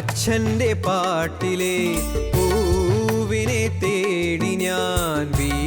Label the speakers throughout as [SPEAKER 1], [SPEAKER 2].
[SPEAKER 1] അച്ഛന്റെ പാട്ടിലെ പൂവിനെ തേടി ഞാൻ വീ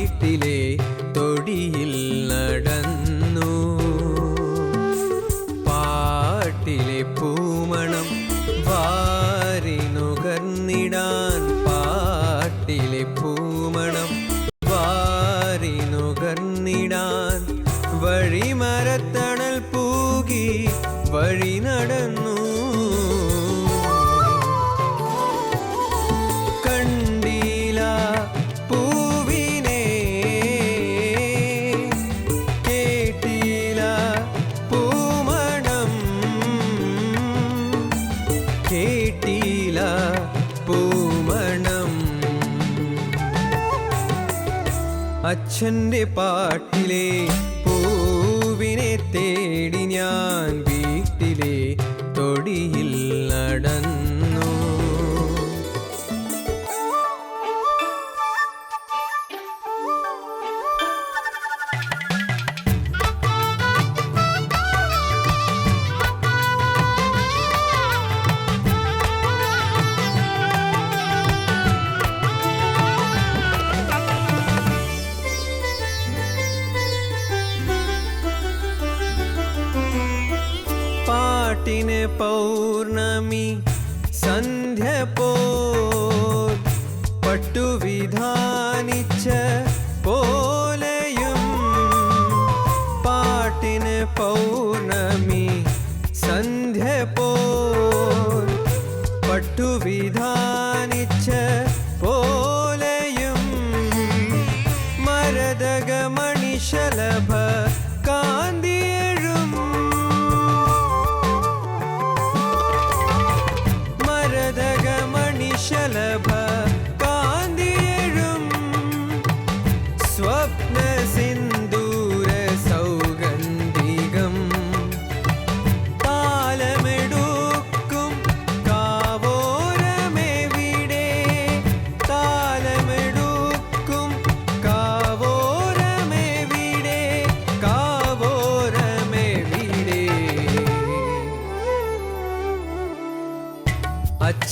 [SPEAKER 1] अच्छे पाटिले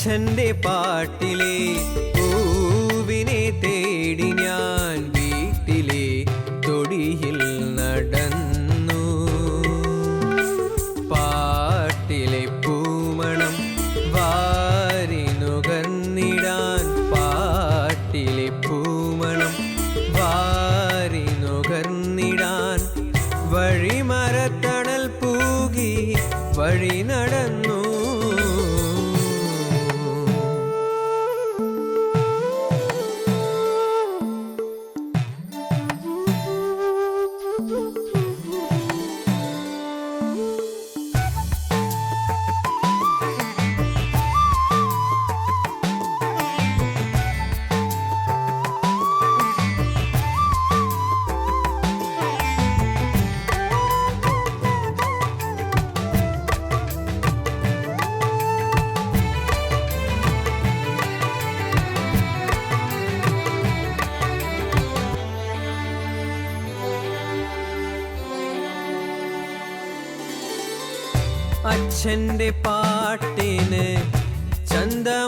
[SPEAKER 1] അച്ഛന്റെ പാട്ടിലേ അച്ഛന്റെ പാട്ടിന് ചന്തമുടുപ്പിച്ച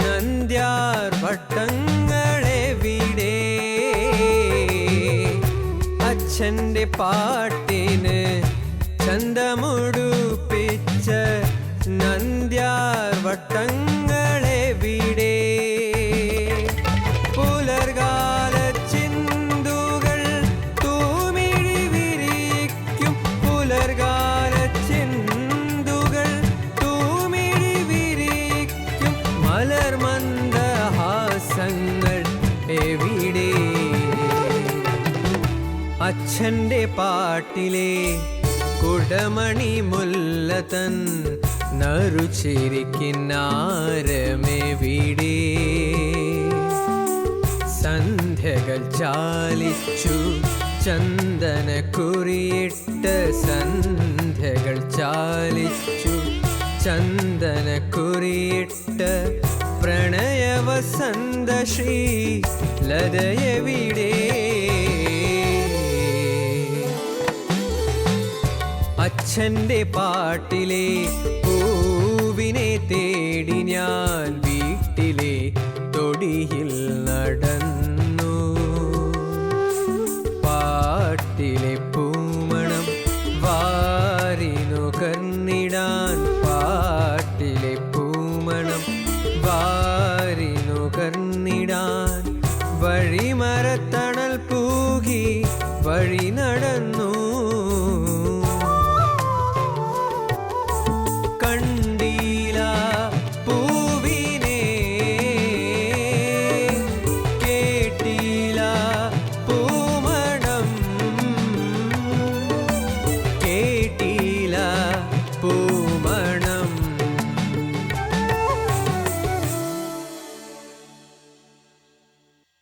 [SPEAKER 1] നന്ദ്യാർ വട്ടങ്ങളെ വിടേ. അച്ഛന്റെ പാട്ടിന് ചന്തമുടുപ്പിച്ച നന്ദ്യാർ വട്ടങ്ങൾ കുഞ്ചന്റെ പാട്ടിലെ കുടമണി മുല്ലതൻ നറുചിരിക്കിന്നാരമെവിടെ സന്ധ്യകൾ ചാലിച്ചു ചന്ദന കുറിയിട്ട് സന്ധ്യകൾ ചാലിച്ചു ചന്ദന കുറിയിട്ട് പ്രണയവസന്ത ശ്രീ ലതയ വീടേ. അച്ഛന്റെ പാട്ടിലെ പൂവിനെ തേടി ഞാൻ വീട്ടിലെ തൊടിയിൽ നടന്നു. പാട്ടിലെ പൂമണം വാരിനു കർന്നിടാൻ പാട്ടിലെ